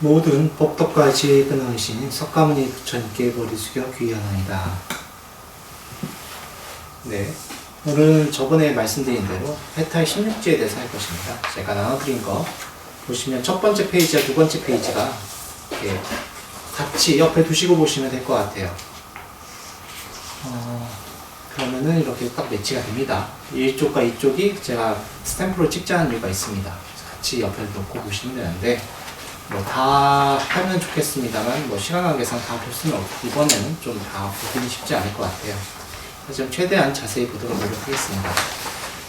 모든 복덕과 지혜에 끊어이신 석가모니 부처님께 머리 숙여 귀하나이다. 네. 오늘 저번에 말씀드린 대로 해탈 16지에 대해서 할 것입니다. 제가 나눠드린 거 보시면 첫 번째 페이지와 두 번째 페이지가 이렇게 같이 옆에 두시고 보시면 될 것 같아요. 어, 그러면은 이렇게 딱 매치가 됩니다. 이쪽과 이쪽이 제가 스탬프로 찍자는 이유가 있습니다. 같이 옆에 놓고 보시면 되는데 뭐다 하면 좋겠습니다만 뭐 시간 관계상 다 볼 수는 없고 이번에는 좀 다 보기는 쉽지 않을 것 같아요. 하지만 최대한 자세히 보도록 노력하겠습니다.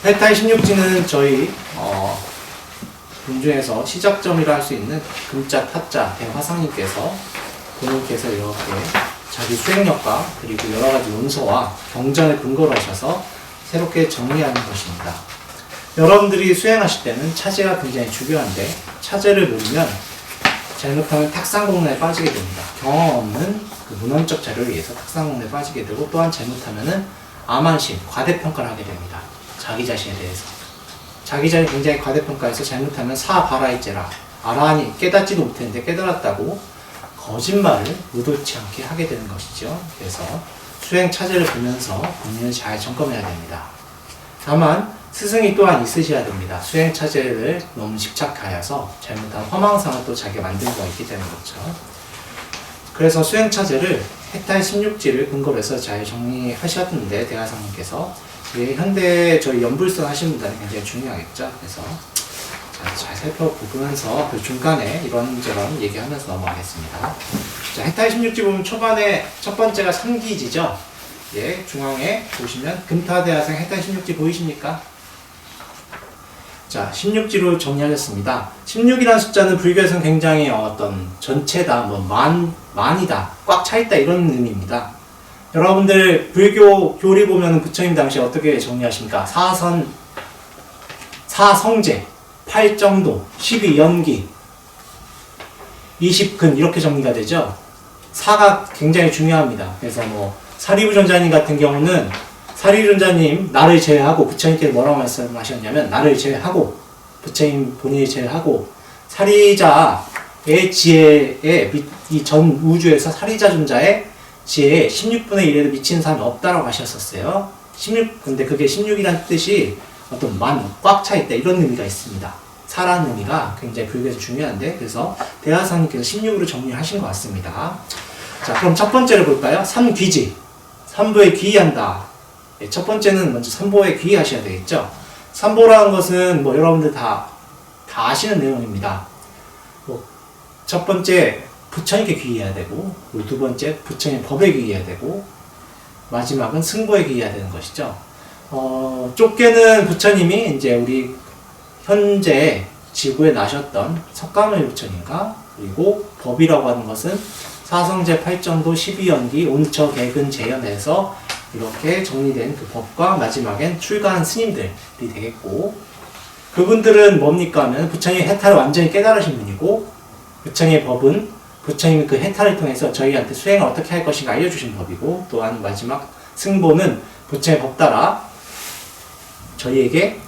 펜타이 16지는 저희 어, 분중에서 시작점이라 할 수 있는 금자 타자 대화상님께서 본인께서 이렇게 자기 수행력과 그리고 여러 가지 논서와 경전을 근거로 하셔서 새롭게 정리하는 것입니다. 여러분들이 수행하실 때는 차제가 굉장히 중요한데 차제를 모르면 잘못하면 탁상공론에 빠지게 됩니다. 경험 없는 그 문헌적 자료에 의해서 탁상공론에 빠지게 되고 또한 잘못하면은 암한심, 과대평가를 하게 됩니다. 자기 자신에 대해서. 자기 자신을 굉장히 과대평가해서 잘못하면 사바라이제라 아라하니 깨닫지도 못했는데 깨달았다고 거짓말을 의도치 않게 하게 되는 것이죠. 그래서 수행 차제를 보면서 본인을 잘 점검해야 됩니다. 다만 스승이 또한 있으셔야 됩니다. 수행 차제를 너무 집착하여서 잘못한 허망상을 또 자기가 만든 거 있기 때문에 그렇죠. 그래서 수행 차제를 해탈 16지를 근거로 해서 잘 정리하셨는데 대하상님께서 이게 현대 저희 연불선 하시는 분들은 굉장히 중요하겠죠. 그래서 자, 잘 살펴보면서 그 중간에 이런저런 얘기하면서 넘어가겠습니다. 자, 해탈 16지 보면 초반에 첫 번째가 3기지죠. 예, 중앙에 보시면 금타대하상 해탈 16지 보이십니까? 자, 16지로 정리하겠습니다. 16이라는 숫자는 불교에서는 굉장히 어떤 전체다, 뭐 만, 만이다, 꽉 차있다 이런 의미입니다. 여러분들 불교 교리 보면 부처님 당시 어떻게 정리하십니까? 사선, 사성제, 팔정도, 12연기, 20근 이렇게 정리가 되죠. 사가 굉장히 중요합니다. 그래서 뭐 사리부전자님 같은 경우는 사리부전자님 나를 제외하고 부처님께서 뭐라고 말씀하셨냐면 나를 제외하고 부처님 본인을 제외하고 사리자의 지혜에 이 전 우주에서 사리자 존자의 지혜에 16분의 1에도 미치는 사람이 없다라고 하셨었어요. 16 근데 그게 16이라는 뜻이 어떤 만, 꽉 차 있다 이런 의미가 있습니다. 사라는 의미가 굉장히 불교에서 중요한데 그래서 대하사님께서 16으로 정리하신 것 같습니다. 자 그럼 첫 번째를 볼까요? 삼귀지 삼보에 귀의한다. 예, 첫 번째는 먼저 삼보에 귀의하셔야 되겠죠. 삼보라는 것은 뭐 여러분들 다, 다 아시는 내용입니다. 뭐, 첫 번째 부처님께 귀의해야 되고 두 번째 부처님 법에 귀의해야 되고 마지막은 승보에 귀의해야 되는 것이죠. 어, 쫓게는 부처님이 이제 우리 현재 지구에 나셨던 석가모니 부처님과 그리고 법이라고 하는 것은 사성제 8정도 12연기 온처 개근 재현에서 이렇게 정리된 그 법과 마지막엔 출가한 스님들이 되겠고 그분들은 뭡니까 하면 부처님의 해탈을 완전히 깨달으신 분이고 부처님의 법은 부처님이 그 해탈을 통해서 저희한테 수행을 어떻게 할 것인가 알려주신 법이고 또한 마지막 승보는 부처의 법 따라 저희에게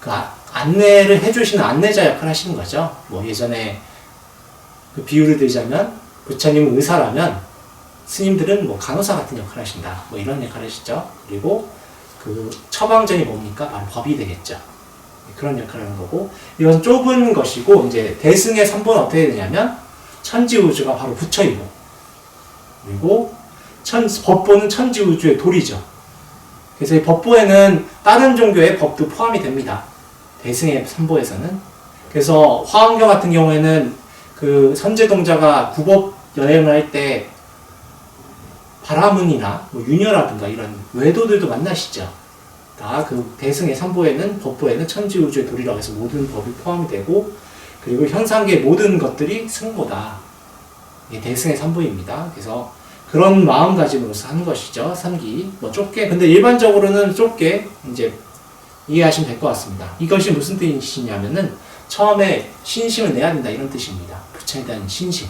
그 아- 안내를 해주시는 안내자 역할을 하시는 거죠. 뭐 예전에 그 비유를 들자면 부처님은 의사라면 스님들은 뭐 간호사 같은 역할을 하신다. 뭐 이런 역할을 하시죠. 그리고 그 처방전이 뭡니까? 바로 법이 되겠죠. 그런 역할을 하는 거고 이건 좁은 것이고 이제 대승의 선보는 어떻게 되냐면 천지우주가 바로 부처이고 그리고 천, 법보는 천지우주의 돌이죠. 그래서 이 법보에는 다른 종교의 법도 포함이 됩니다. 대승의 선보에서는. 그래서 화엄경 같은 경우에는 그 선제동자가 구법 여행을 할 때 바라문이나 뭐 유녀라든가 이런 외도들도 만나시죠. 다 그 대승의 선보에는 법보에는 천지우주의 돌이라고 해서 모든 법이 포함이 되고 그리고 현상계의 모든 것들이 승보다. 이게 대승의 선보입니다. 그래서 그런 마음가짐으로서 하는 것이죠. 삼기. 뭐 좁게. 근데 일반적으로는 좁게 이제 이해하시면 될 것 같습니다. 이것이 무슨 뜻이냐면은 처음에 신심을 내야 된다 이런 뜻입니다. 부처에 대한 신심.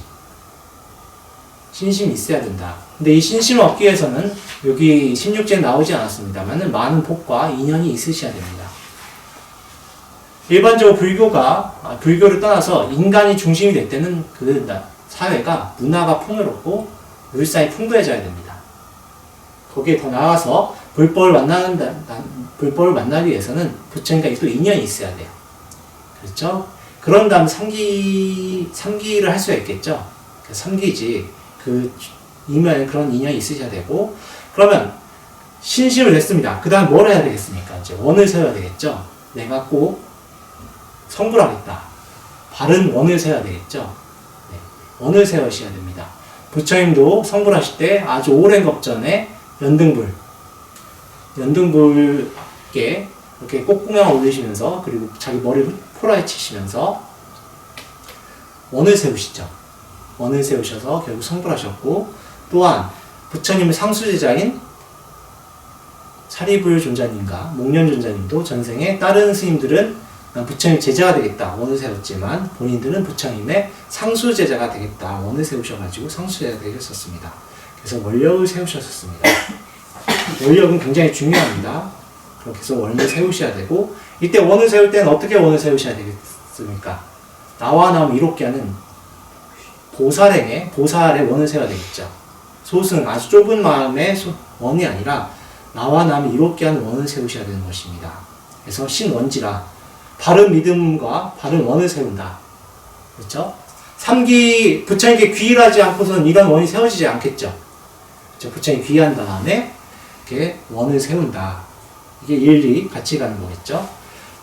신심이 있어야 된다. 근데 이 신심을 얻기 위해서는 여기 16제에 나오지 않았습니다만은 많은 복과 인연이 있으셔야 됩니다. 일반적으로 불교가 아, 불교를 떠나서 인간이 중심이 될 때는 그 나- 사회가 문화가 풍요롭고 물상이 풍부해져야 됩니다. 거기에 더 나아가서 불법을 만나는 불법을 만나기 위해서는 부처님과 또 인연이 있어야 돼요. 그렇죠? 그런 다음 삼기 삼기를 할 수가 있겠죠. 그 삼기지 그 이면 그런 인연이 있으셔야 되고 그러면 신심을 냈습니다. 그 다음 뭘 해야 되겠습니까? 이제 원을 세워야 되겠죠. 내가 꼭 성불하겠다. 바른 원을 세워야 되겠죠. 네, 원을 세우셔야 됩니다. 부처님도 성불하실 때 아주 오랜 겁전에 연등불, 연등불께 이렇게 꽃구멍을 올리시면서 그리고 자기 머리를 포라에 치시면서 원을 세우시죠. 원을 세우셔서 결국 성불하셨고 또한 부처님의 상수제자인 사리불 존자님과 목련 존자님도 전생에 다른 스님들은 난 부처님 제자가 되겠다 원을 세웠지만 본인들은 부처님의 상수 제자가 되겠다 원을 세우셔가지고 상수 제자가 되셨었습니다. 그래서 원력을 세우셨었습니다. 원력은 굉장히 중요합니다. 그렇게 해서 원을 세우셔야 되고 이때 원을 세울 때는 어떻게 원을 세우셔야 되겠습니까? 나와 남 이롭게 하는 보살행에 보살의 원을 세워야 되겠죠. 소승 아주 좁은 마음의 소- 원이 아니라 나와 남이 이롭게 하는 원을 세우셔야 되는 것입니다. 그래서 신원지라 바른 믿음과 바른 원을 세운다. 그렇죠? 삼기 부처님께 귀의하지 않고서는 이런 원이 세워지지 않겠죠. 그렇죠? 부처님 귀의한 다음에 이렇게 원을 세운다. 이게 일리 같이 가는 거겠죠.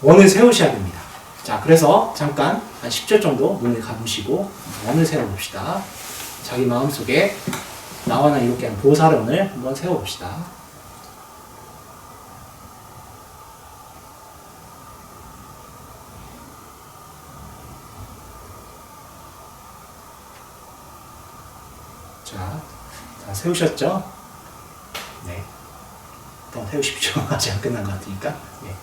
원을 세우셔야 됩니다. 자, 그래서 잠깐 한 10초 정도 눈을 감으시고 원을 세워봅시다. 자기 마음속에 나와 나 이렇게 하는 보살원을 한번 세워봅시다. 자, 다 세우셨죠? 네. 일단 세우십시오. 아직 안 끝난 것 같으니까. 네.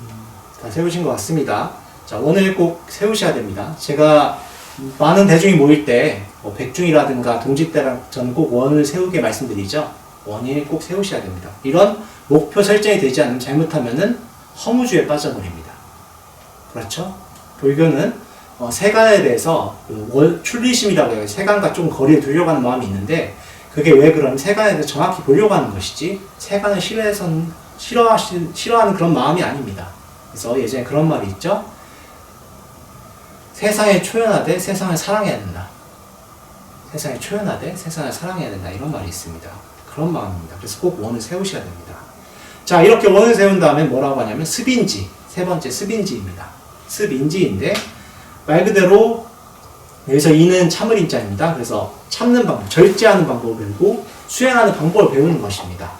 음, 다 세우신 것 같습니다. 자, 원을 꼭 세우셔야 됩니다. 제가 많은 대중이 모일 때, 뭐 백중이라든가 동지 때랑 저는 꼭 원을 세우게 말씀드리죠. 원인을 꼭 세우셔야 됩니다. 이런 목표 설정이 되지 않으면 잘못하면은 허무주의에 빠져버립니다. 그렇죠? 불교는 어, 세간에 대해서 그 월, 출리심이라고 해요. 세간과 좀 거리를 두려고 하는 마음이 있는데 그게 왜 그러면 세간에 대해서 정확히 보려고 하는 것이지 세간을 싫어하시, 싫어하는 그런 마음이 아닙니다. 그래서 예전에 그런 말이 있죠. 세상에 초연하되 세상을 사랑해야 된다. 세상에 초연하되 세상을 사랑해야 된다. 이런 말이 있습니다. 그런 마음입니다. 그래서 꼭 원을 세우셔야 됩니다. 자, 이렇게 원을 세운 다음에 뭐라고 하냐면 습인지. 세 번째 습인지입니다. 습인지인데 말 그대로 여기서 이는 참을 인자입니다. 그래서 참는 방법, 절제하는 방법을 배우고 수행하는 방법을 배우는 것입니다.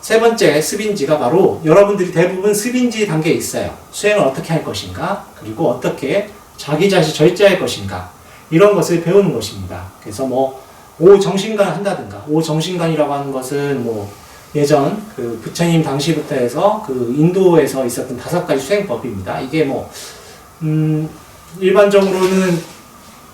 세 번째 습인지가 바로 여러분들이 대부분 습인지 단계에 있어요. 수행을 어떻게 할 것인가, 그리고 어떻게 자기 자신 절제할 것인가, 이런 것을 배우는 것입니다. 그래서 뭐, 오정신간 한다든가, 오정신간이라고 하는 것은 뭐, 예전 그 부처님 당시부터 해서 그 인도에서 있었던 다섯 가지 수행법입니다. 이게 뭐, 음, 일반적으로는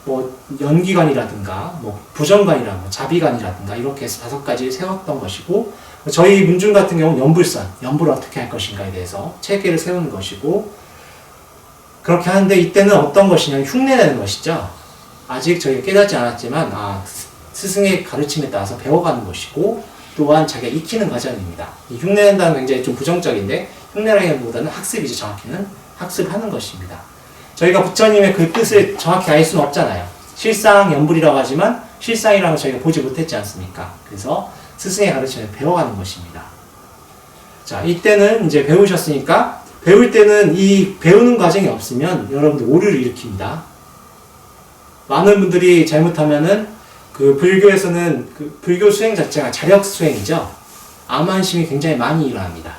뭐 연기관이라든가 뭐 부정관이라 뭐 자비관이라든가 이렇게 해서 다섯 가지 세웠던 것이고 저희 문중 같은 경우는 연불선 연불을 어떻게 할 것인가에 대해서 체계를 세우는 것이고 그렇게 하는데 이때는 어떤 것이냐 흉내내는 것이죠 아직 저희가 깨닫지 않았지만 아 스- 스승의 가르침에 따라서 배워가는 것이고 또한 자기가 익히는 과정입니다 이 흉내낸다는 굉장히 좀 부정적인데 흉내라기보다는 학습이죠 정확히는 학습하는 것입니다 저희가 부처님의 그 뜻을 정확히 알 수는 없잖아요. 실상 연불이라고 하지만 실상이라는 걸 저희가 보지 못했지 않습니까? 그래서 스승의 가르침을 배워가는 것입니다. 자, 이때는 이제 배우셨으니까 배울 때는 이 배우는 과정이 없으면 여러분들 오류를 일으킵니다. 많은 분들이 잘못하면은 그 불교에서는 그 불교 수행 자체가 자력 수행이죠. 암만심이 굉장히 많이 일어납니다.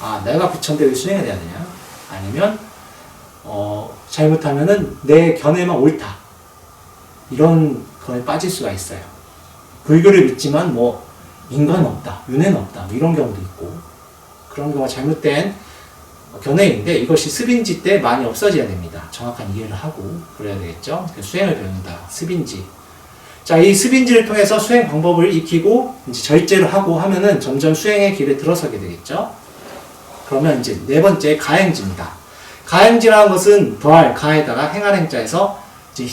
아, 내가 부처인데 왜 수행해야 되느냐? 아니면 어, 잘못하면은 내 견해만 옳다. 이런 거에 빠질 수가 있어요. 불교를 믿지만 뭐 인간 없다, 윤회는 없다, 뭐 이런 경우도 있고 그런 경우가 잘못된 견해인데 이것이 습인지 때 많이 없어져야 됩니다. 정확한 이해를 하고 그래야 되겠죠. 수행을 배운다. 습인지. 자, 이 습인지를 통해서 수행 방법을 익히고 이제 절제를 하고 하면은 점점 수행의 길에 들어서게 되겠죠. 그러면 이제 네 번째 가행지입니다. 가행지라는 것은 더할 가에다가 행할 행자에서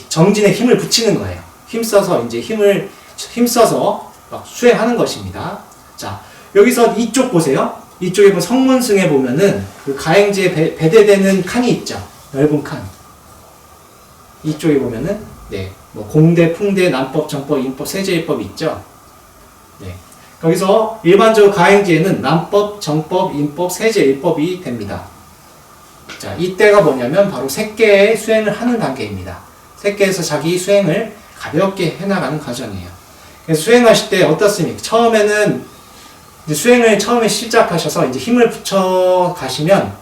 정진에 힘을 붙이는 거예요. 힘써서 이제 힘을 힘써서 막 수행하는 것입니다. 자 여기서 이쪽 보세요. 이쪽에 보면 성문승에 보면은 그 가행지에 배, 배대되는 칸이 있죠. 넓은 칸. 이쪽에 보면은 네, 뭐 공대, 풍대, 남법, 정법, 인법, 세제일법이 있죠. 네. 거기서 일반적으로 가행지에는 남법, 정법, 인법, 세제일법이 됩니다. 자, 이때가 뭐냐면 바로 새끼의 수행을 하는 단계입니다. 새끼에서 자기 수행을 가볍게 해나가는 과정이에요. 그래서 수행하실 때 어떻습니까? 처음에는 이제 수행을 처음에 시작하셔서 이제 힘을 붙여 가시면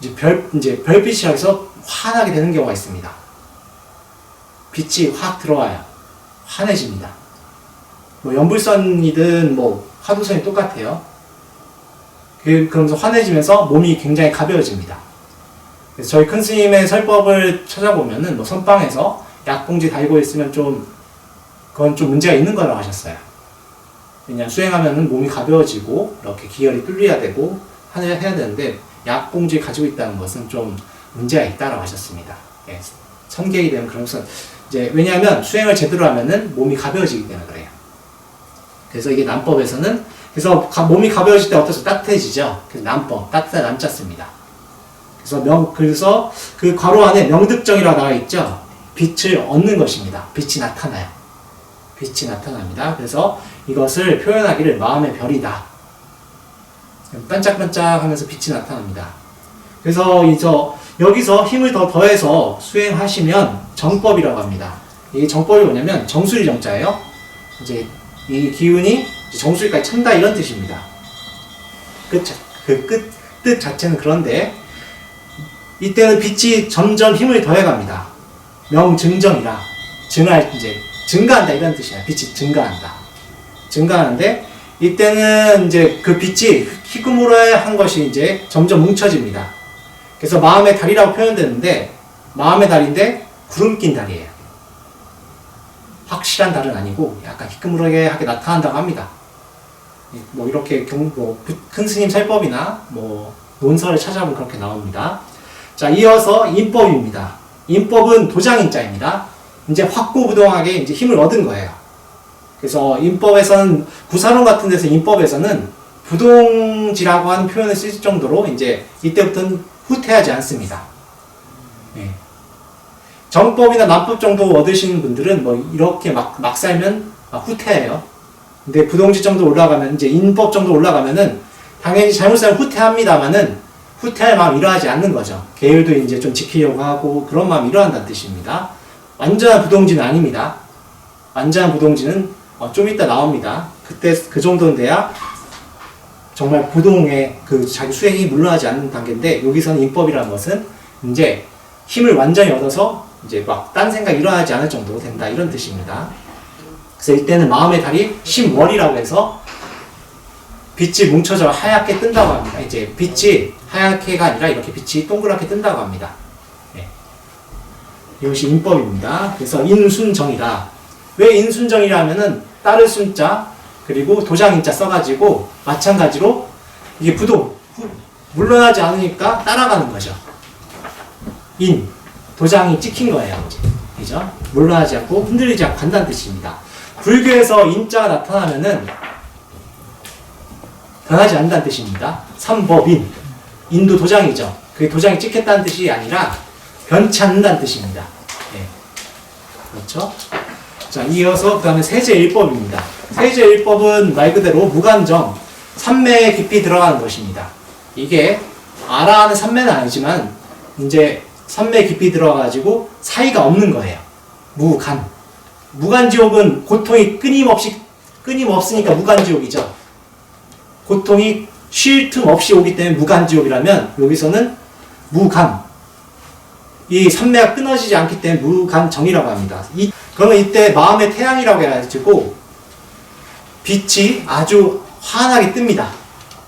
이제 별 이제 별빛이 여기서 환하게 되는 경우가 있습니다. 빛이 확 들어와요. 환해집니다. 뭐 연불선이든 뭐 화두선이 똑같아요. 그, 그러면서 환해지면서 몸이 굉장히 가벼워집니다. 그래서 저희 큰 스님의 설법을 찾아보면은 뭐 선방에서 약봉지 달고 있으면 좀 그건 좀 문제가 있는 거라고 하셨어요. 왜냐 수행하면은 몸이 가벼워지고 이렇게 기혈이 뚫려야 되고 하야 해야 되는데 약 봉지 가지고 있다는 것은 좀 문제가 있다라고 하셨습니다. 예, 선객이 되면 그런 것은 이제 왜냐하면 수행을 제대로 하면은 몸이 가벼워지기 때문에 그래요. 그래서 이게 남법에서는 그래서 가- 몸이 가벼워질 때 어떠세요? 따뜻해지죠. 그래서 남법 따뜻한 남자 씁니다. 그래서 명 그래서 그 괄호 안에 명득정이라고 나와 있죠. 빛을 얻는 것입니다. 빛이 나타나요. 빛이 나타납니다. 그래서 이것을 표현하기를 마음의 별이다. 반짝반짝 하면서 빛이 나타납니다. 그래서 이저 여기서 힘을 더 더해서 수행하시면 정법이라고 합니다. 이 정법이 뭐냐면 정수리 정자예요. 이제 이 기운이 정수리까지 찬다 이런 뜻입니다. 끝 그 끝 뜻 자체는 그런데 이때는 빛이 점점 힘을 더해갑니다. 명증정이라 증할 이제 증가한다 이런 뜻이야. 빛이 증가한다. 증가하는데 이때는 이제 그 빛이 희금으로 한 것이 이제 점점 뭉쳐집니다. 그래서 마음의 달이라고 표현되는데 마음의 달인데 구름 낀 달이에요. 확실한 달은 아니고 약간 희끄무하게 나타난다고 합니다. 뭐 이렇게 경, 뭐, 큰 스님 설법이나 뭐 논설을 찾아보면 그렇게 나옵니다. 자, 이어서 인법입니다. 인법은 도장인자입니다. 이제 확고부동하게 이제 힘을 얻은 거예요. 그래서 인법에서는 부사론 같은 데서 인법에서는 부동지라고 하는 표현을 쓸 정도로 이제 이때부터는 후퇴하지 않습니다. 예. 정법이나 남법 정도 얻으시는 분들은 뭐 이렇게 막, 막 살면 막 후퇴해요. 근데 부동지 정도 올라가면 이제 인법 정도 올라가면은 당연히 잘못 살면 후퇴합니다만은 후퇴할 마음 일어나지 않는 거죠. 계율도 이제 좀 지키려고 하고 그런 마음이 일어난다는 뜻입니다. 완전한 부동지는 아닙니다. 완전한 부동지는 어, 좀 이따 나옵니다. 그때 그 정도는 돼야 정말 부동의 그 자기 수행이 물러나지 않는 단계인데 여기서는 인법이라는 것은 이제 힘을 완전히 얻어서 이제 막 딴 생각 일어나지 않을 정도로 된다 이런 뜻입니다. 그래서 이때는 마음의 달이 심월이라고 해서 빛이 뭉쳐져 하얗게 뜬다고 합니다. 이제 빛이 하얗게가 아니라 이렇게 빛이 동그랗게 뜬다고 합니다. 네. 이것이 인법입니다. 그래서 인순정이다. 왜 인순정이라 하면은 따를 순자 그리고 도장인자 써가지고 마찬가지로 이게 후- 물러나지 않으니까 따라가는 거죠. 인 도장이 찍힌 거예요. 그죠? 물러나지 않고 흔들리지 않고 간다는 뜻입니다. 불교에서 인자가 나타나면은 변하지 않는다는 뜻입니다. 삼법인 인도 도장이죠. 그게 도장이 찍혔다는 뜻이 아니라 변치 않는다는 뜻입니다. 네. 그렇죠? 자, 이어서 그 다음에 세제일법입니다. 세제일법은 말 그대로 무관정, 삼매에 깊이 들어가는 것입니다. 이게 아라하는 삼매는 아니지만 이제 삼매 깊이 들어가가지고 사이가 없는 거예요. 무간. 무간지옥은 고통이 끊임없이 끊임없으니까 무간지옥이죠. 고통이 쉴 틈 없이 오기 때문에 무간지옥이라면 여기서는 무간. 이 삼매가 끊어지지 않기 때문에 무간정이라고 합니다. 이, 그러면 이때 마음의 태양이라고 해가지고 빛이 아주 환하게 뜹니다.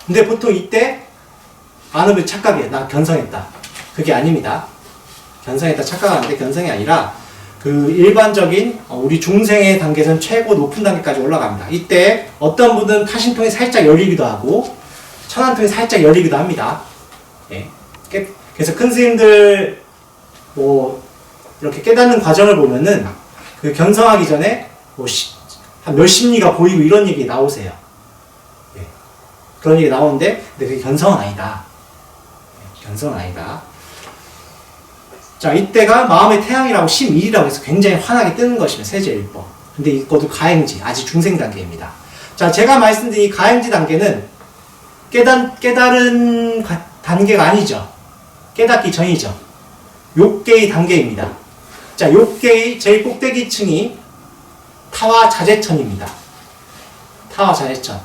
근데 보통 이때 많은 분이 착각해. 나 견성했다. 그게 아닙니다. 견성했다 착각하는데 견성이 아니라 그 일반적인 어, 우리 중생의 단계에서는 최고 높은 단계까지 올라갑니다. 이때 어떤 분은 타신통이 살짝 열리기도 하고 천안통이 살짝 열리기도 합니다. 예. 깨- 그래서 큰 스님들 뭐 이렇게 깨닫는 과정을 보면은 그 견성하기 전에 뭐한 몇십 리가 보이고 이런 얘기 나오세요. 예. 그런 얘기 나오는데 근데 그게 견성은 아니다. 예, 견성은 아니다. 자 이때가 마음의 태양이라고 12이라고 해서 굉장히 환하게 뜨는 것이면 세제일법. 근데 이것도 가행지 아직 중생 단계입니다. 자 제가 말씀드린 이 가행지 단계는 깨달 깨달은 가- 단계가 아니죠. 깨닫기 전이죠. 욕계의 단계입니다. 자, 욕계의 제일 꼭대기층이 타와 자재천입니다. 타와 자재천.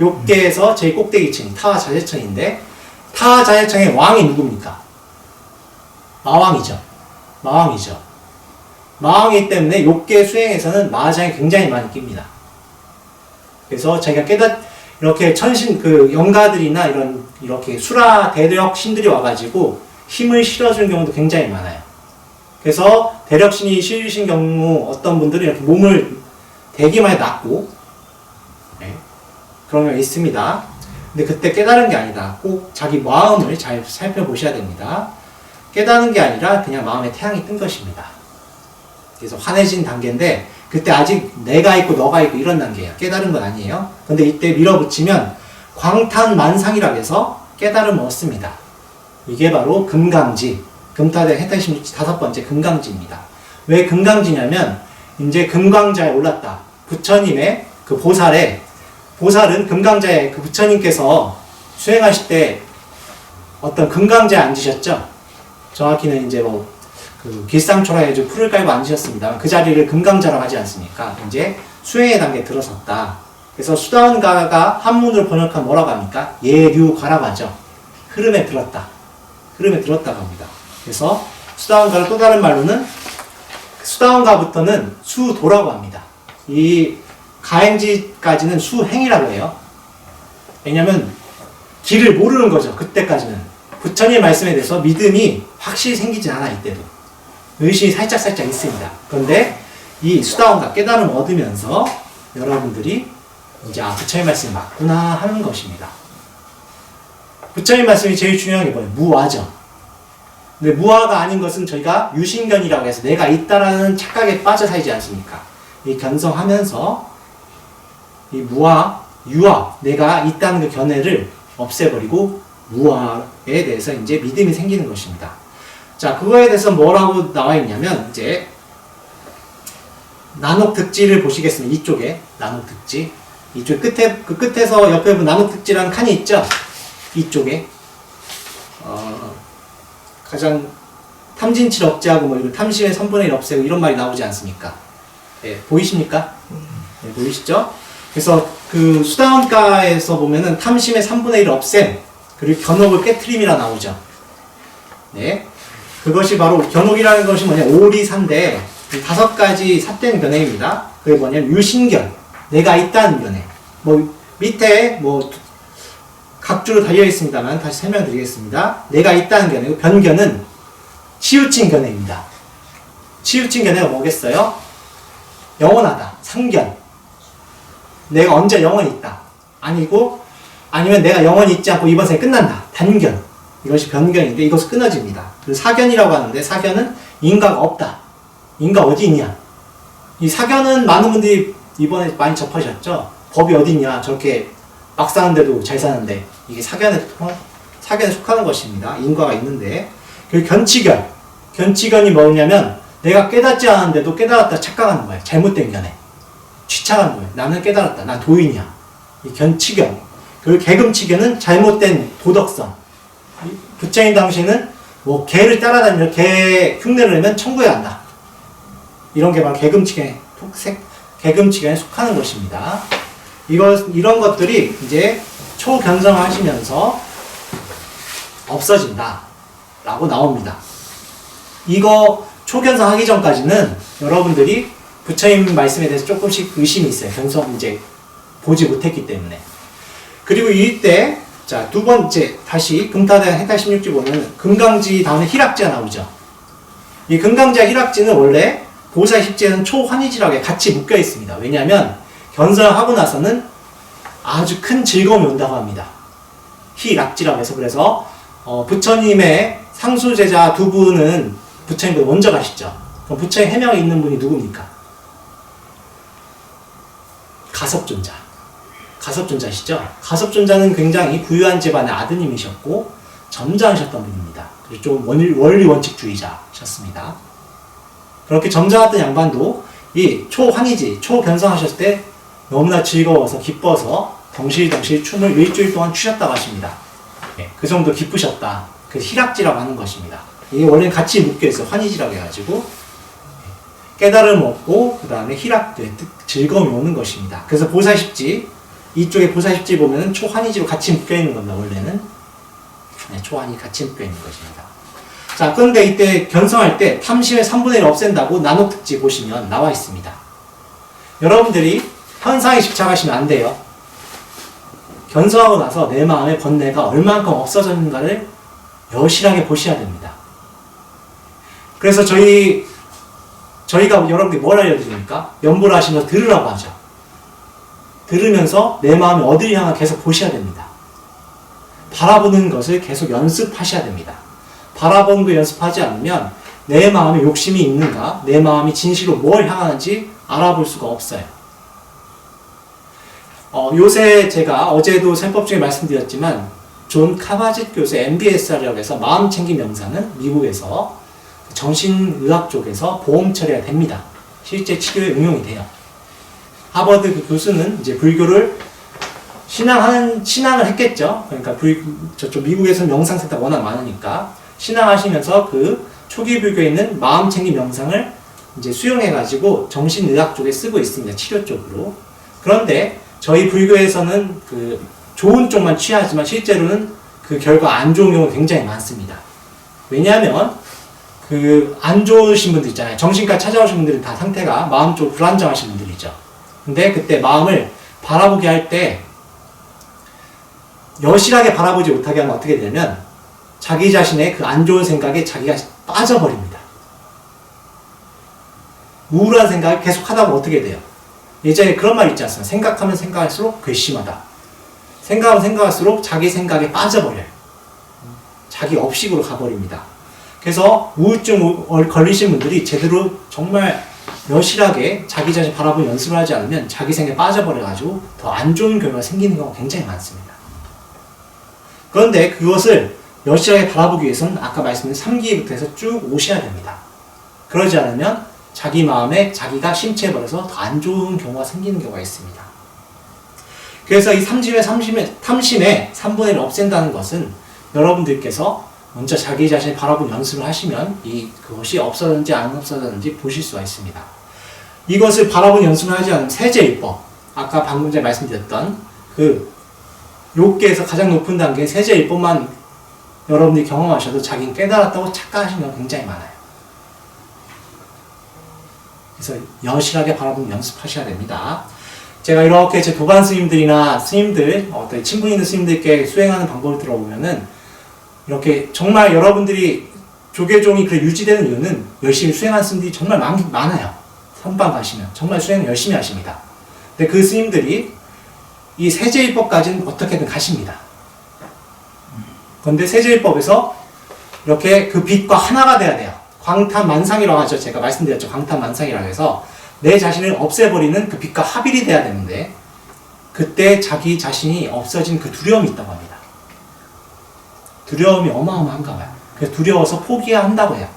욕계에서 제일 꼭대기층이 타와 자재천인데 타와 자재천의 왕이 누굽니까? 마왕이죠. 마왕이죠. 마왕이기 때문에 욕계 수행에서는 마하장이 굉장히 많이 낍니다. 그래서 자기가 깨닫 이렇게 천신 그 영가들이나 이런 이렇게 수라 대력 신들이 와가지고 힘을 실어주는 경우도 굉장히 많아요. 그래서 대력신이 실으신 경우 어떤 분들은 이렇게 몸을 대기만 해 놨고 네, 그런 경우 있습니다. 근데 그때 깨달은 게 아니다. 꼭 자기 마음을 잘 살펴보셔야 됩니다. 깨닫는 게 아니라 그냥 마음에 태양이 뜬 것입니다. 그래서 환해진 단계인데 그때 아직 내가 있고 너가 있고 이런 단계예요. 깨달은 건 아니에요. 근데 이때 밀어붙이면 광탄만상이라고 해서 깨달음을 얻습니다. 이게 바로 금강지, 금타대 해탈심 다섯 번째 금강지입니다. 왜 금강지냐면 이제 금강자에 올랐다. 부처님의 그 보살에 보살은 금강자에 그 부처님께서 수행하실 때 어떤 금강자에 앉으셨죠. 정확히는 이제 뭐 그 길상초라에 좀 풀을 깔고 앉으셨습니다. 그 자리를 금강자라고 하지 않습니까? 이제 수행의 단계에 들어섰다. 그래서 수다원가가 한문으로 번역하면 뭐라고 합니까? 예류가라고 하죠. 흐름에 들었다. 흐름에 들었다고 합니다. 그래서 수다원가를 또 다른 말로는 수다원가부터는 수도라고 합니다. 이 가행지까지는 수행이라고 해요. 왜냐면 길을 모르는 거죠. 그때까지는. 부처님 말씀에 대해서 믿음이 확실히 생기지 않아 이때도. 의심이 살짝살짝 있습니다. 그런데 이 수다원가 깨달음 얻으면서 여러분들이 이제 아 부처님 말씀이 맞구나 하는 것입니다. 부처님 말씀이 제일 중요한 게 뭐예요? 무아죠. 근데 무아가 아닌 것은 저희가 유신견이라고 해서 내가 있다라는 착각에 빠져 살지 않습니까? 이 견성하면서 이 무아, 유아, 내가 있다는 그 견해를 없애버리고 무아에 대해서 이제 믿음이 생기는 것입니다. 자, 그거에 대해서 뭐라고 나와 있냐면 이제 나눔 득지를 보시겠습니다. 이쪽에 나눔 득지. 이쪽 끝에 그 끝에서 옆에 나눔 득지라는 칸이 있죠. 이쪽에 어, 가장 탐진칠 억제하고 뭐 이런 탐심의 선분의 일 없애고 이런 말이 나오지 않습니까? 예, 보이십니까? 예, 보이시죠? 그래서 그 수다원가에서 보면은 탐심의 3분의 1 없앰 그리고 견옥을 깨트림이라 나오죠. 네. 그것이 바로 견옥이라는 것이 뭐냐 오리산데 이 다섯 가지 삿된 견해입니다. 그게 뭐냐면 유신견 내가 있다는 견해. 뭐 밑에 뭐 각주로 달려 있습니다만 다시 설명드리겠습니다. 내가 있다는 견해고 변견은 치우친 견해입니다. 치우친 견해가 뭐겠어요? 영원하다. 상견. 내가 언제 영원히 있다. 아니고 아니면 내가 영원히 있지 않고 이번 생에 끝난다. 단견. 이것이 변견인데 이것은 끊어집니다. 사견이라고 하는데 사견은 인과가 없다. 인과 어디 있냐? 이 사견은 많은 분들이 이번에 많이 접하셨죠? 법이 어디 있냐? 저렇게 막 사는데도 잘 사는데 이게 사견에 사견에 속하는 것입니다. 인과가 있는데 그리고 견치견. 견치견이 뭐냐면 내가 깨닫지 않았는데도 깨달았다 착각하는 거예요. 잘못된 견해. 취착하는 거예요. 나는 깨달았다. 난 도인이야. 이 견치견. 그리고 개금치견은 잘못된 도덕성. 이 부처님 당시에는 뭐 개를 따라다니며 개 흉내를 내면 천국에 간다. 이런 게 바로 개금치견, 톡색, 개금치견에 속하는 것입니다. 이거, 이런 것들이 이제 초견성하시면서 없어진다. 라고 나옵니다. 이거 초견성 하기 전까지는 여러분들이 부처님 말씀에 대해서 조금씩 의심이 있어요. 견성 이제 보지 못했기 때문에. 그리고 이때 자 두 번째 다시 금타대 해탈 16지 보면 금강지 다음에 희락지가 나오죠. 이 금강지와 희락지는 원래 보살 십지에는 초환희지락에 같이 묶여 있습니다. 왜냐하면 견성을 하고 나서는 아주 큰 즐거움이 온다고 합니다. 희락지라고 해서 그래서 어, 부처님의 상수 제자 두 분은 부처님보다 먼저 가시죠. 그럼 부처님 해명에 있는 분이 누굽니까? 가섭존자. 가섭존자시죠? 가섭존자는 굉장히 부유한 집안의 아드님이셨고 점잖으셨던 분입니다. 그리고 좀 원리, 원리 원칙주의자셨습니다. 그렇게 점잖았던 양반도 이 초환희지, 초변성하셨을 때 너무나 즐거워서 기뻐서 덩실덩실 춤을 일주일 동안 추셨다고 하십니다. 예, 그 정도 기쁘셨다. 그 희락지라고 하는 것입니다. 이게 원래 같이 묶여있어 환희지라고 해가지고 예, 깨달음 얻고 그 다음에 희락, 네, 뜻, 즐거움이 오는 것입니다. 그래서 보사십지 이쪽에 보사십지 보면은 초환희지로 같이 묶여 있는 겁니다. 원래는 네, 초환이 같이 묶여 있는 것입니다. 자, 그런데 이때 견성할 때 탐심의 3분의 1 없앤다고 나노특집 보시면 나와 있습니다. 여러분들이 현상에 집착하시면 안 돼요. 견성하고 나서 내 마음의 번뇌가 얼만큼 없어졌는가를 여실하게 보셔야 됩니다. 그래서 저희, 저희가 여러분들이 뭘 알려드립니까? 연보를 하시면서 들으라고 하죠. 들으면서 내 마음이 어디를 향하 계속 보셔야 됩니다. 바라보는 것을 계속 연습하셔야 됩니다. 바라보는 거 연습하지 않으면 내 마음에 욕심이 있는가, 내 마음이 진실로 뭘 향하는지 알아볼 수가 없어요. 어, 요새 제가 어제도 셈법 중에 말씀드렸지만 존 카바짓 교수의 MBSR이라고 해서 마음 챙김 명상은 미국에서 정신의학 쪽에서 보험 처리가 됩니다. 실제 치료에 응용이 돼요. 하버드 그 교수는 이제 불교를 신앙하는 신앙을 했겠죠. 그러니까 불, 저쪽 미국에서 명상센터 워낙 많으니까 신앙하시면서 그 초기 불교에 있는 마음 챙김 명상을 이제 수용해가지고 정신의학 쪽에 쓰고 있습니다. 치료 쪽으로. 그런데 저희 불교에서는 그 좋은 쪽만 취하지만 실제로는 그 결과 안 좋은 경우가 굉장히 많습니다. 왜냐하면 그 안 좋으신 분들 있잖아요. 정신과 찾아오신 분들은 다 상태가 마음 쪽 불안정하신 분들이죠. 근데 그때 마음을 바라보게 할 때 여실하게 바라보지 못하게 하면 어떻게 되냐면 자기 자신의 그 안 좋은 생각에 자기가 빠져버립니다. 우울한 생각을 계속 하다 보면 어떻게 돼요? 예전에 그런 말 있지 않습니까? 생각하면 생각할수록 괘씸하다. 생각하면 생각할수록 자기 생각에 빠져버려요. 자기 업식으로 가버립니다. 그래서 우울증 걸리신 분들이 제대로 정말 여실하게 자기 자신 바라보는 연습을 하지 않으면 자기 생각에 빠져버려가지고 더 안 좋은 결과가 생기는 경우가 굉장히 많습니다. 그런데 그것을 여실하게 바라보기 위해서는 아까 말씀드린 3기부터 해서 쭉 오셔야 됩니다. 그러지 않으면 자기 마음에 자기가 심취해버려서 더 안 좋은 경우가 생기는 경우가 있습니다. 그래서 이 삼심의 삼심의 탐심의 3분의 1을 없앤다는 것은 여러분들께서 먼저 자기 자신을 바라보는 연습을 하시면 이 그것이 없어졌는지 안 없어졌는지 보실 수가 있습니다. 이것을 바라보는 연습을 하지 않으면 세제일법 아까 방금 전에 말씀드렸던 그 욕계에서 가장 높은 단계 세제일법만 여러분들이 경험하셔도 자기는 깨달았다고 착각하시는 경우가 굉장히 많아요. 그래서 여실하게 바라보는 연습하셔야 됩니다. 제가 이렇게 제 도반 스님들이나 스님들, 어떤 친분 있는 스님들께 수행하는 방법을 들어보면은 이렇게 정말 여러분들이 조계종이 그 유지되는 이유는 열심히 수행하는 스님들이 정말 많, 많아요. 선방 가시면. 정말 수행 열심히 하십니다. 근데 그 스님들이 이 세제일법까지는 어떻게든 가십니다. 그런데 세제일법에서 이렇게 그 빛과 하나가 돼야 돼요. 광탄만상이라고 하죠. 제가 말씀드렸죠. 광탄만상이라고 해서 내 자신을 없애버리는 그 빛과 합일이 돼야 되는데 그때 자기 자신이 없어진 그 두려움이 있다고 합니다. 두려움이 어마어마한가 봐요. 그래서 두려워서 포기해야 한다고 해요.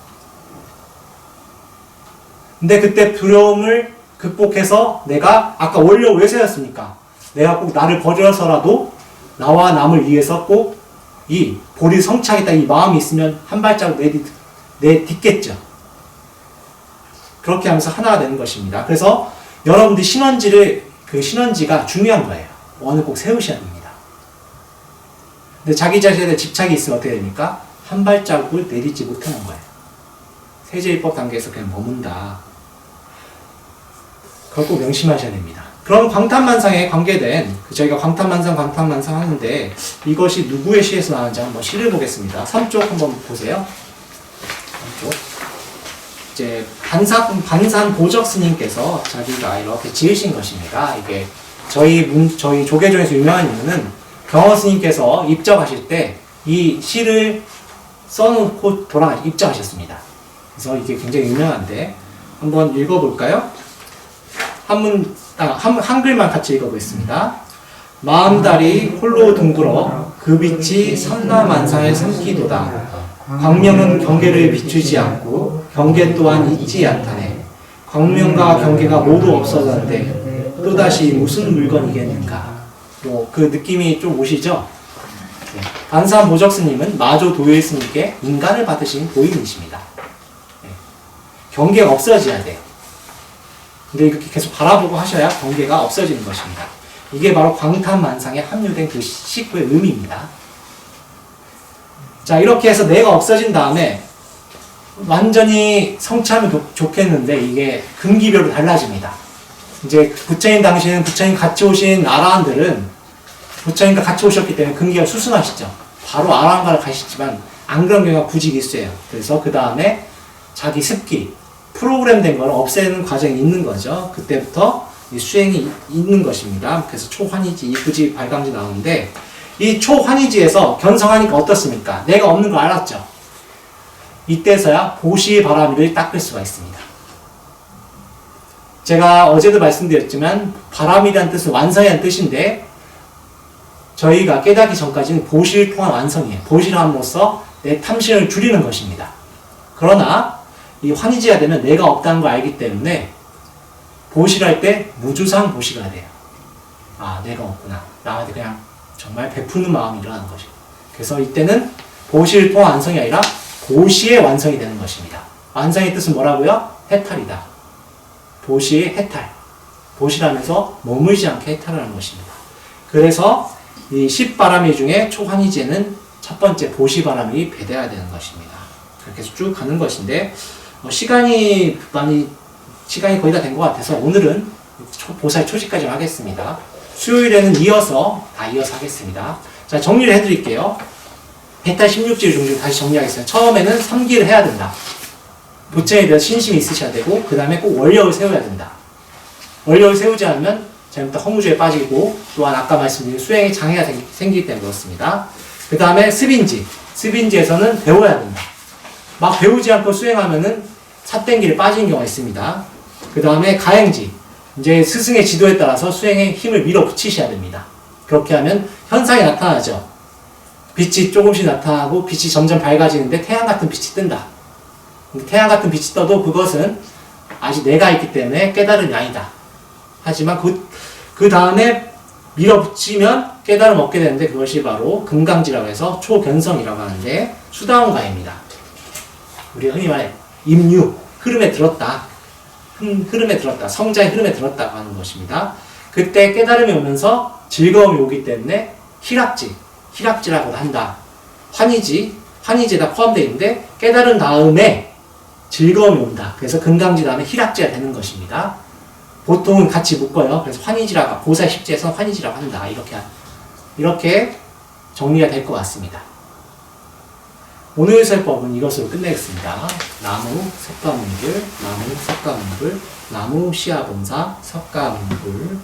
근데 그때 두려움을 극복해서 내가 아까 원료 왜 세웠습니까? 내가 꼭 나를 버려서라도 나와 남을 위해서 꼭이 보리 성취하겠다 이 마음이 있으면 한 발자국 내딛, 내딛겠죠. 그렇게 하면서 하나가 되는 것입니다. 그래서 여러분들 신원지를 그 신원지가 중요한 거예요. 원을 꼭 세우셔야 됩니다. 근데 자기 자신에 집착이 있으면 어떻게 됩니까? 한 발자국을 내딛지 못하는 거예요. 세제입법 단계에서 그냥 머문다. 그걸 꼭 명심하셔야 됩니다. 그럼 광탄만상에 관계된 그 저희가 광탄만상 광탄만상 하는데 이것이 누구의 시에서 나왔는지 한번 시를 보겠습니다. 3쪽 한번 보세요. 3쪽. 이제 반산 반산 보적 스님께서 자기가 이렇게 지으신 것입니다. 이게 저희 문 저희 조계종에서 유명한 이유는 경호 스님께서 입적하실 때 이 시를 써놓고 돌아가 입장하셨습니다. 그래서 이게 굉장히 유명한데 한번 읽어볼까요? 한문 아, 한, 한글만 같이 읽어보겠습니다. 마음달이 홀로 둥글어 그 빛이 삼라만상에 삼키도다. 광명은 경계를 비추지 않고 경계 또한 있지 않다네. 광명과 경계가 모두 없어졌는데 또다시 무슨 물건이겠는가. 뭐 그 느낌이 좀 오시죠? 네. 반산 보적스님은 마조 도요일 스님께 인간을 받으신 도인이십니다. 네. 경계가 없어져야 돼요. 근데 이렇게 계속 바라보고 하셔야 경계가 없어지는 것입니다. 이게 바로 광탄만상에 합류된 그 식구의 의미입니다. 자, 이렇게 해서 내가 없어진 다음에 완전히 성취하면 도- 좋겠는데 이게 금기별로 달라집니다. 이제 부처님 당시에는 부처님 같이 오신 아라한들은 부처님과 같이 오셨기 때문에 금기가 수승하시죠. 바로 아라한가를 가시지만 안 그런 경우가 굳이 있어요. 그래서 그 다음에 자기 습기, 프로그램된 걸 없애는 과정이 있는 거죠. 그때부터 이 수행이 이- 있는 것입니다. 그래서 초환이지, 이구지, 발감지 나오는데 이 초환이지에서 견성하니까 어떻습니까? 내가 없는 걸 알았죠. 이때서야 보시 바람이를 닦을 수가 있습니다. 제가 어제도 말씀드렸지만 바람이라는 뜻은 완성이라는 뜻인데 저희가 깨닫기 전까지는 보시를 통한 완성이에요. 보시를 함으로써 내 탐심을 줄이는 것입니다. 그러나 이 환희지가 되면 내가 없다는 걸 알기 때문에 보시를 할때 무주상 보시가 돼요. 아, 내가 없구나. 나한테 그냥 정말 베푸는 마음이 일어나는 것이고. 그래서 이때는 통한 완성이 아니라 보시의 완성이 되는 것입니다. 완성의 뜻은 뭐라고요? 해탈이다. 보시의 해탈. 보시라면서 머물지 않게 해탈하는 것입니다. 그래서 이 십바람이 중에 초환희제는 첫 번째 보시바람이 배돼야 되는 것입니다. 그렇게 해서 쭉 가는 것인데 어, 시간이 많이 시간이 거의 다 된 것 같아서 오늘은 초- 보살 초시까지 하겠습니다. 수요일에는 이어서 다 이어서 하겠습니다. 자 정리를 해드릴게요. 해탈 16질 중심 다시 정리하겠습니다. 처음에는 3기를 해야 된다. 부처에 대해서 신심이 있으셔야 되고 그 다음에 꼭 원력을 세워야 된다. 원력을 세우지 않으면 잘못해 허무주에 빠지고 또한 아까 말씀드린 수행에 장애가 생- 생기기 때문에 그렇습니다. 그 다음에 습인지. 습인지에서는 배워야 된다. 막 배우지 않고 수행하면은 삿땡기를 빠지는 경우가 있습니다. 그 다음에 가행지. 이제 스승의 지도에 따라서 수행에 힘을 밀어붙이셔야 됩니다. 그렇게 하면 현상이 나타나죠. 빛이 조금씩 나타나고 빛이 점점 밝아지는데 태양 같은 빛이 뜬다. 태양 같은 빛이 떠도 그것은 아직 내가 있기 때문에 깨달음이 아니다. 하지만 그, 그 다음에 밀어붙이면 깨달음 얻게 되는데 그것이 바로 금강지라고 해서 초견성이라고 하는데 수다원가입니다. 우리 흔히 말해 임유 흐름에 들었다. 흐- 흐름에 들었다. 성자의 흐름에 들었다고 하는 것입니다. 그때 깨달음이 오면서 즐거움이 오기 때문에 희락지, 희락지라고도 한다. 환희지, 환희지에 다 포함되어 있는데 깨달은 다음에 즐거움이 온다. 그래서 금강지 다음에 희락지가 되는 것입니다. 보통은 같이 묶어요. 그래서 환희지라고 보살 십지에서 환희지라고 한다. 이렇게 이렇게 정리가 될 것 같습니다. 오늘 설법은 이것으로 끝내겠습니다. 나무 석가문불, 나무 석가문불, 나무 시아본사 석가문불,